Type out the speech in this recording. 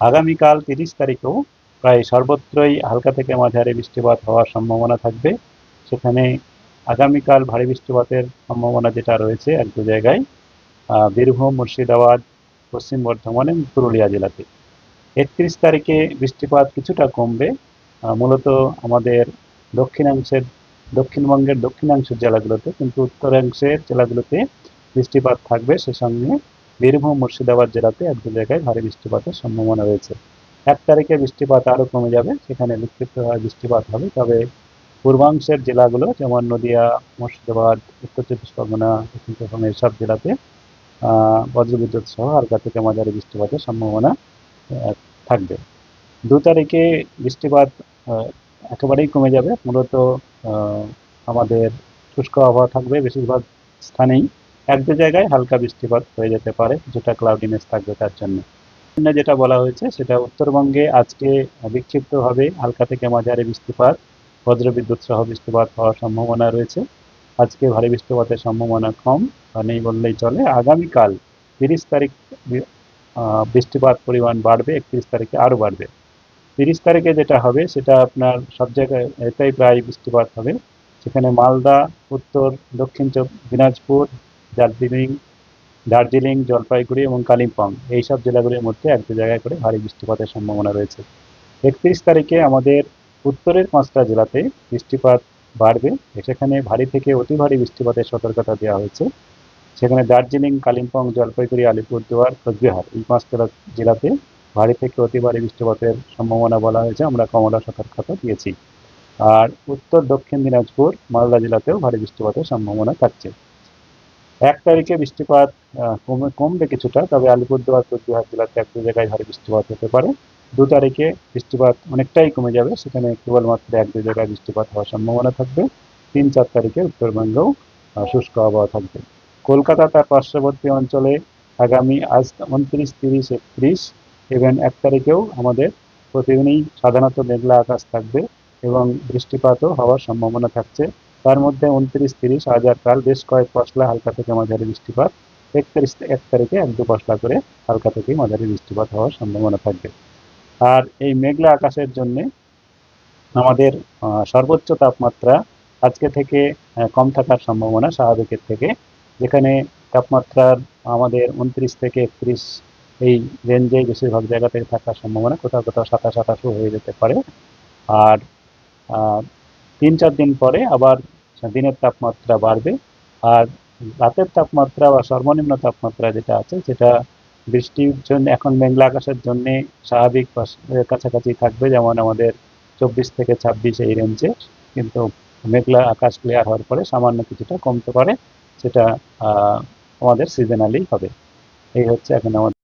আগামীকাল তিরিশ তারিখেও প্রায় সর্বত্রই হালকা থেকে মাঝারি বৃষ্টিপাত হওয়ার সম্ভাবনা থাকবে। সেখানে আগামীকাল ভারী বৃষ্টিপাতের সম্ভাবনা যেটা রয়েছে এক দু জায়গায় বীরভূম, মুর্শিদাবাদ, পশ্চিম বর্ধমান এবং পুরুলিয়া জেলাতে। একত্রিশ তারিখে বৃষ্টিপাত কিছুটা কমবে। মূলত আমাদের দক্ষিণাংশের, দক্ষিণবঙ্গের দক্ষিণাংশের জেলাগুলোতে, কিন্তু উত্তরাংশের জেলাগুলোতে বৃষ্টিপাত থাকবে। সে সঙ্গে বীরভূম মুর্শিদাবাদ জেলাতে এক দু জায়গায় ভারী বৃষ্টিপাতের সম্ভাবনা রয়েছে। এক তারিখে বৃষ্টিপাত আরও কমে যাবে, সেখানে বিক্ষিপ্ত হয় বৃষ্টিপাত হবে। তবে পূর্বাংশের জেলাগুলো, যেমন নদিয়া, মুর্শিদাবাদ, উত্তর চব্বিশ পরগনা, দক্ষিণ চব্বিশ এইসব জেলাতে বজ্রবিদ্যুৎ সহ হালকা থেকে মাঝারি বৃষ্টিপাতের সম্ভাবনা থাকবে। দু তারিখে বৃষ্টিপাত একেবারেই কমে যাবে। মূলত আমাদের শুষ্ক আবহাওয়া থাকবে, বেশিরভাগ স্থানেই। এক দু জায়গায় হালকা বৃষ্টিপাত হয়ে যেতে পারে, যেটা ক্লাউডিনেস থাকবে তার জন্য। যেটা বলা হয়েছে, সেটা উত্তরবঙ্গে আজকে বিক্ষিপ্তভাবে হালকা থেকে মাঝারি বৃষ্টিপাত বজ্রবিদ্যুৎ সহ বৃষ্টিপাত হওয়ার সম্ভাবনা রয়েছে। আজকে ভারী বৃষ্টিপাতের সম্ভাবনা কম নেই বললেই চলে। আগামীকাল তিরিশ তারিখ বৃষ্টিপাত পরিমাণ বাড়বে, একত্রিশ তারিখে আরও বাড়বে। তিরিশ তারিখে যেটা হবে, সেটা আপনার সব জায়গায় এটাই প্রায় বৃষ্টিপাত হবে। সেখানে মালদা, উত্তর, দক্ষিণ দিনাজপুর দার্জিলিং দার্জিলিং, জলপাইগুড়ি এবং কালিম্পং। এই সব জেলাগুলির মধ্যে এক দু জায়গায় করে ভারী বৃষ্টিপাতের সম্ভাবনা রয়েছে। একত্রিশ তারিখে আমাদের উত্তরের পাঁচটা জেলাতে বৃষ্টিপাত বাড়বে। সেখানে ভারী থেকে অতি ভারী বৃষ্টিপাতের সতর্কতা দেওয়া হয়েছে। সেখানে দার্জিলিং, কালিম্পং, জলপাইগুড়ি, আলিপুরদুয়ার, কোচবিহার এই পাঁচটা জেলাতে ভারী থেকে অতি ভারী বৃষ্টিপাতের সম্ভাবনা বলা হয়েছে। আমরা কমলা সতর্কতা দিয়েছি। আর উত্তর দক্ষিণ দিনাজপুর, মালদা জেলাতেও ভারী বৃষ্টিপাতের সম্ভাবনা থাকছে। এক তারিখে বৃষ্টিপাত কমে কমবে কিছুটা, তবে আলিপুরদুয়ার, কোচবিহার জেলাতে এক দু জায়গায় ভারী বৃষ্টিপাত হতে পারে। দু তারিখে বৃষ্টিপাত অনেকটাই কমে যাবে, সেখানে কেবলমাত্র এক দু জায়গায় বৃষ্টিপাত হওয়ার সম্ভাবনা থাকবে। তিন চার তারিখে উত্তরবঙ্গেও শুষ্ক আবহাওয়া থাকবে। কলকাতা তার পার্শ্ববর্তী অঞ্চলে আগামী আজ উনত্রিশ, তিরিশ, একত্রিশ এবং এক তারিখেও আমাদের প্রতিদিনই সাধারণত মেঘলা আকাশ থাকবে এবং বৃষ্টিপাতও হওয়ার সম্ভাবনা থাকছে। তার মধ্যে উনত্রিশ, তিরিশ আজ আর কাল বেশ কয়েক পশলা হালকা থেকে মাঝারি বৃষ্টিপাত। একত্রিশ এক তারিখে এক দু পশলা করে হালকা থেকে মাঝারি বৃষ্টিপাত হওয়ার সম্ভাবনা থাকবে। আর এই মেঘলা আকাশের জন্যে আমাদের সর্বোচ্চ তাপমাত্রা আজকে থেকে কম থাকার সম্ভাবনা স্বাভাবিকের থেকে। যেখানে তাপমাত্রার আমাদের উনত্রিশ থেকে একত্রিশ এই রেঞ্জে বেশিরভাগ জায়গা থেকে থাকার সম্ভাবনা কোথাও কোথাও সাতাশ আঠাশও হয়ে যেতে পারে। আর তিন, চার দিন পরে আবার দিনের তাপমাত্রা বাড়বে। আর রাতের তাপমাত্রা বা সর্বনিম্ন তাপমাত্রা যেটা আছে, সেটা বৃষ্টির জন্য, এখন মেঘলা আকাশের জন্য স্বাভাবিক কাছাকাছি থাকবে, যেমন আমাদের চব্বিশ থেকে ছাব্বিশ এই রেঞ্জে কিন্তু মেঘলা আকাশ ক্লিয়ার হওয়ার পরে সামান্য কিছুটা কমতে পারে, সেটা আমাদের সিজনালি হবে। এই হচ্ছে এখন আমাদের